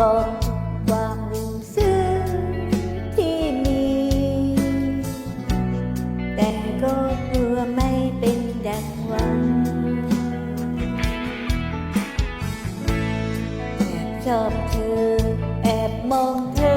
บอกความรู้สึกที่มี แต่ก็กลัวไม่เป็นดังหวังแอบชอบเธอ แอบมองเธอ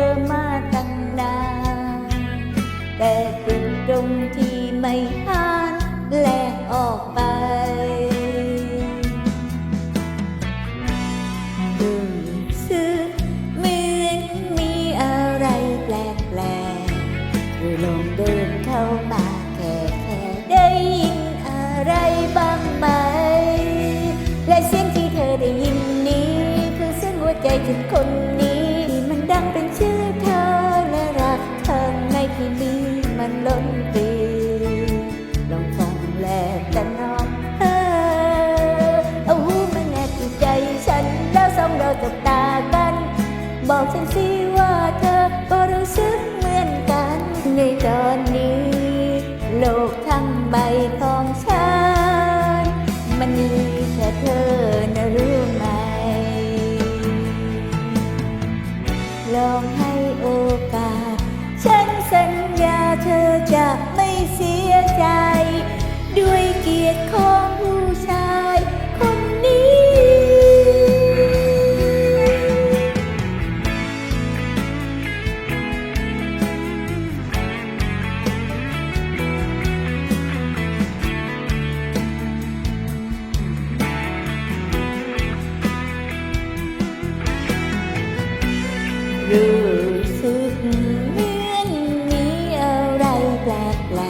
ถึงคนนี้มันดังเป็นชื่อเธอและรักเธอในที่นี้มันล้นปีลองฟังแลแต่น้องเออเอาหูมาแนบอยู่ใจฉันแล้วสองเราจบตากัน บอกฉันสิ องให้โอกาส ฉันสัญญาเธอจะไม่เสียใจ ด้วยเกียรติของ รู้สึกเหมือนมีอะไรแปลกๆล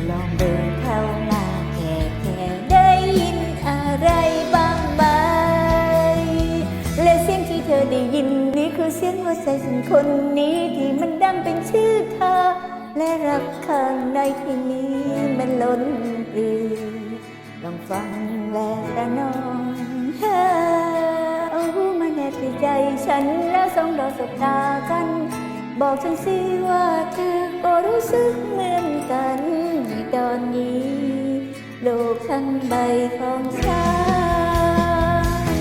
กลองเดินเข้ามาแค่แค่ได้ยินอะไรบ้างไหม และเสียงที่เธอได้ยินนี้คือเสียงหัวใจฉันคนนี้ที่มันดังเป็นชื่อเธอ และรักข้างในที่นี้มันล้นปรีลองฟังและระนองเฮ้อ ฉันแล้วสองเราสบตากัน บอกฉันสิว่าเธอก็รู้สึกเหมือนกันในตอนนี้ โลกทั้งใบของฉัน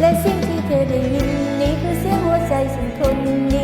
และเสียงที่เธอได้ยินนี่คือเสียงหัวใจฉันคนนี้